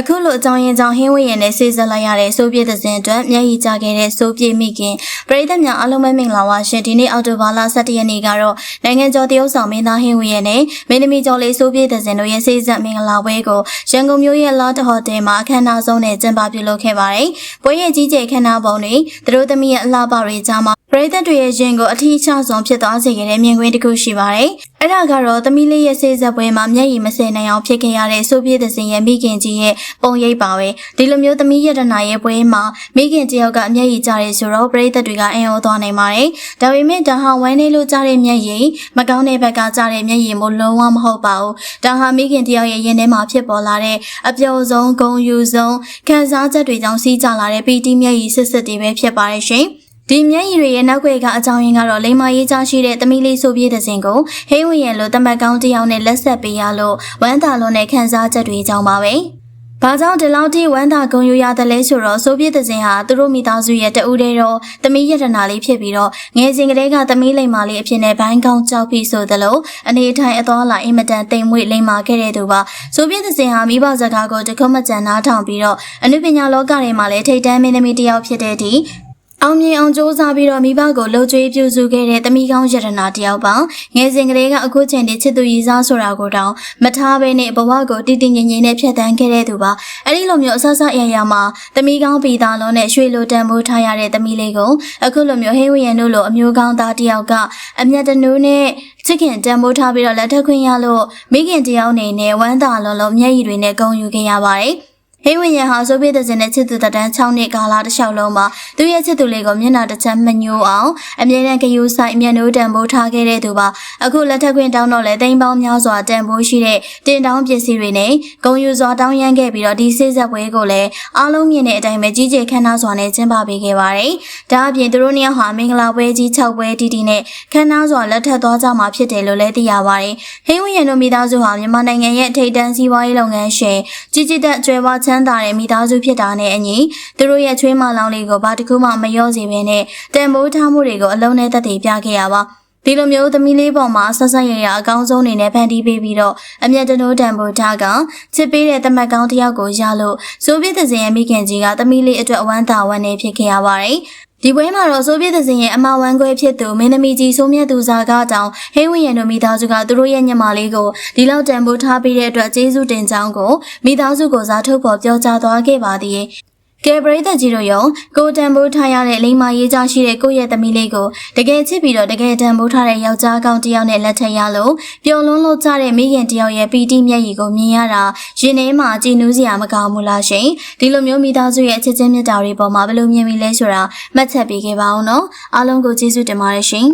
အခုလိုအကြောင်းရင်းကြောင့်ဟင်းဝဲရင်နဲ့ဆေးဆက်လိုက်ရတဲ့စိုးပြည့်တဲ့စဉ်အတွက်မျက်ရည်ကျခဲ့တဲ့စိုးပြည့်မိခင်ပရိသတ်များအားလုံးပဲမင်္ဂလာပါရှင်ဒီနေ့အောက်တိုဘာလ17ရက်နေ့ကတော့နိုင်ငံကျော်တရုတ်ဆောင်မင်းသားဟင်းဝဲရင်နဲ့မင်းသမီးကျော်လေးစိုးပြည့်တဲ့စဉ်တို့ရဲ့ဆေးဆက်မင်္ဂလာပွဲကိုရန်ကုန်မြို့ရဲ့လာတဟိုတယ်မှာအခမ်းအနားဆုံးနဲ့ကျင်းပပြုလုပ်ခဲ့ပါတယ်ပွဲရဲ့ကြီးကျယ်ခမ်းနားပုံတွေသူတို့သမီးရဲ့အလှပတွေကြားမှာ ပရိသတ်တွေရဲ့ရင်ကိုအထီးချဆုံးဖြစ်သွားစေခဲ့တဲ့မြင်ကွင်းတစ်ခုရှိပါတယ်အဲ့ဒါကတော့သမီးလေးရဲ့ဆေးဆက်ပွဲမှာမျက်ရည်မစင်နိုင်အောင်ဖြစ်ခဲ့ရတဲ့စိုးပြည့်တဲ့စဉ်ရဲ့မိခင်ကြီးရဲ့ပုံရိပ်ပါပဲဒီလိုမျိုးသမီးရတနာရဲ့ပွဲမှာမိခင်တယောက်ကအမျက်ရည်ကျတယ်ဆိုတော့ပရိသတ်တွေကအံ့ဩသွားနိုင်ပါတယ်ဒါပေမဲ့ဒါဟာဝမ်းနေလို့ကျတဲ့မျက်ရည်မကောင်းတဲ့ဘက်ကကျတဲ့မျက်ရည်မို့လုံးဝမဟုတ်ပါဘူးဒါဟာမိခင်တယောက်ရဲ့ရင်ထဲမှာဖြစ်ပေါ်လာတဲ့အပျော်ဆုံးဂုဏ်ယူဆုံးခံစားချက်တွေကြောင့်စီးကျလာတဲ့ပီတိမျက်ရည်စစ်စစ်တွေပဲဖြစ်ပါတယ်ရှင် ဒီမျက်ရည်တွေရဲ့နောက်ွယ်ကအကြောင်းရင်းကတော့လိမ္မာရေးချရှိတဲ့သမီးလေးဆိုပြည့်တဲ့စဉ်ကိုဟိန်းဝင်ရလို့တမတ်ကောင်းတစ်ယောက်နဲ့လက်ဆက်ပေးရလို့ဝမ်းသာလွန်တဲ့ခံစားချက်တွေကြောင့်ပါပဲ။ဘာကြောင့်ဒီလောက်ထိဝမ်းသာဂုဏ်ယူရတယ်လဲဆိုတော့ဆိုပြည့်တဲ့စဉ်ဟာသူတို့မိသားစုရဲ့တဦးတည်းတော့သမီးရတနာလေးဖြစ်ပြီးတော့ငယ်စဉ်ကလေးကသမီးလိမ္မာလေးအဖြစ်နဲ့ဘိုင်းကောင်းကြောက်ပြီးဆိုသလိုအနေထိုင်အသွားလာအင်မတန်တိမ်မွေ့လိမ္မာခဲ့တဲ့သူပါဆိုပြည့်တဲ့စဉ်ဟာမိဘစကားကိုတခုမကြံနားထောင်ပြီးတော့အနုပညာလောကထဲမှာလည်းထိတ်တန်းမင်းသမီးတစ်ယောက်ဖြစ်တဲ့ဒီ အောင်မြင်အောင်စ조사ပြီးတော့မိဘကိုလှုပ်ကြွေးပြုစုခဲ့တဲ့တမိကောင်းရတနာတယောက်ပါငယ်စဉ်ကလေးကအခုချိန်ထိချစ်သူရည်စားဆိုတာကိုတောင်မထားဘဲနဲ့ဘဝကိုတည်တည်ငြိမ်ငြိမ်နဲ့ဖြတ်သန်းခဲ့တဲ့သူပါအဲ့ဒီလိုမျိုးအဆဆအရာရာမှာတမိကောင်းပြီးသားလုံးနဲ့ရွှေလိုတန်ဖိုးထားရတဲ့တမိလေးကိုအခုလိုမျိုးဟင်းဝရံတို့လိုအမျိုးကောင်းသားတယောက်ကအမျက်တနူးနဲ့ချစ်ခင်တန်ဖိုးထားပြီးတော့လက်ထပ်ခွင့်ရလို့မိခင်တယောက်အနေနဲ့ဝမ်းသာလုံးလုံးမျက်ရည်တွေနဲ့ဂုဏ်ယူခဲ့ရပါတယ် ဟိဝင်းရဟာဆိုဗီယက်တစ်စင်နဲ့ချစ်သူတန်း6နှစ်ကာလတစ်လျှောက်လုံးမှာသူရဲ့ချစ်သူလေးကိုမျက်နှာတစ်ချက်မညိုးအောင်အမြဲတမ်းကြိုးဆိုင်မျက်နှိုးတန်ဖိုးထားခဲ့တဲ့သူပါအခုလက်ထက်ခွင့်တောင်းတော့လဲတိမ်ပေါင်းများစွာတန်ဖိုးရှိတဲ့တင်တောင်းပစ္စည်းတွေနဲ့ဂုံယူစွာတောင်းရမ်းခဲ့ပြီးတော့ဒီဆေးဆက်ပွဲကိုလည်းအားလုံးမြင်တဲ့အတိုင်းပဲကြီးကျယ်ခမ်းနားစွာနဲ့ကျင်းပပေးခဲ့ပါတယ်ဒါအပြင်သူတို့နှစ်ယောက်ဟာမင်္ဂလာပွဲကြီး6ပွဲတီတီနဲ့ခမ်းနားစွာလက်ထပ်သွားကြမှာဖြစ်တယ်လို့လည်းသိရပါတယ်ဟိဝင်းရတို့မိသားစုဟာမြန်မာနိုင်ငံရဲ့ထိပ်တန်းစီးပွားရေးလုပ်ငန်းရှင်ကြီးကြီးတက်ကျွဲဝချမ်းသာတဲ့မိသားစုဖြစ်တာနဲ့အညီသူတို့ရဲ့ချွေးမလောင်လေးကိုဘာတစ်ခုမှမလျော့စေဘဲနဲ့တန်ဖိုးထားမှုတွေကိုအလုံးနဲ့သက်သေပြခဲ့ရပါဒီလိုမျိုးသမီးလေးပေါ်မှာဆက်ဆက်ရရအကောင်းဆုံးနေနဲ့ဖန်တီးပေးပြီးတော့အမျက်တနိုးတန်ဖိုးထားကချစ်ပေးတဲ့တမတ်ကောင်းတစ်ယောက်ကိုရလို့ဆိုဗီယက်သင်ရဲ့မိခင်ကြီးကသမီးလေးအတွက်အဝမ်းသာဝမ်းနေဖြစ်ခဲ့ရပါတယ် ဒီပွဲမှာတော့ဆိုဗီယက်သင်ရဲ့အမဝမ်းခွဲဖြစ်သူမင်းသမီးကြီးဆိုမြတ်သူဇာကတောင်ဟိဝင်းရန်တို့မိသားစုကသူတို့ရဲ့ညမလေးကိုဒီလောက်တန်ဖိုးထားပေးတဲ့အတွက်ကျေးဇူးတင်ကြောင်းကိုမိသားစုကိုစားထုတ်ပေါ်ပြောကြားသွားခဲ့ပါသေးတယ် ကဲပရိသတ်ကြီးတို့ရောကိုတန်ဖိုးထားရတဲ့လိမ္မာရေးကြရှိတဲ့ကိုယ့်ရဲ့သမီးလေးကိုတကယ်ချစ်ပြီးတော့တကယ်တန်ဖိုးထားတဲ့ယောက်ျားကောင်းတစ်ယောက်နဲ့လက်ထပ်ရလို့ပျော်လွန်းလို့ကြတဲ့မိခင်တစ်ယောက်ရဲ့ပီတိမျက်ရည်ကိုမြင်ရတာရင်ထဲမှာကြည်နူးစရာမကောင်းဘူးလားရှင်ဒီလိုမျိုးမိသားစုရဲ့အချစ်ချင်းမြတ်တာတွေပေါ်မှာဘယ်လိုမြင်မိလဲဆိုတာမှတ်ချက်ပေးခဲ့ပါအောင်နော်အားလုံးကိုကျေးဇူးတင်ပါတယ်ရှင်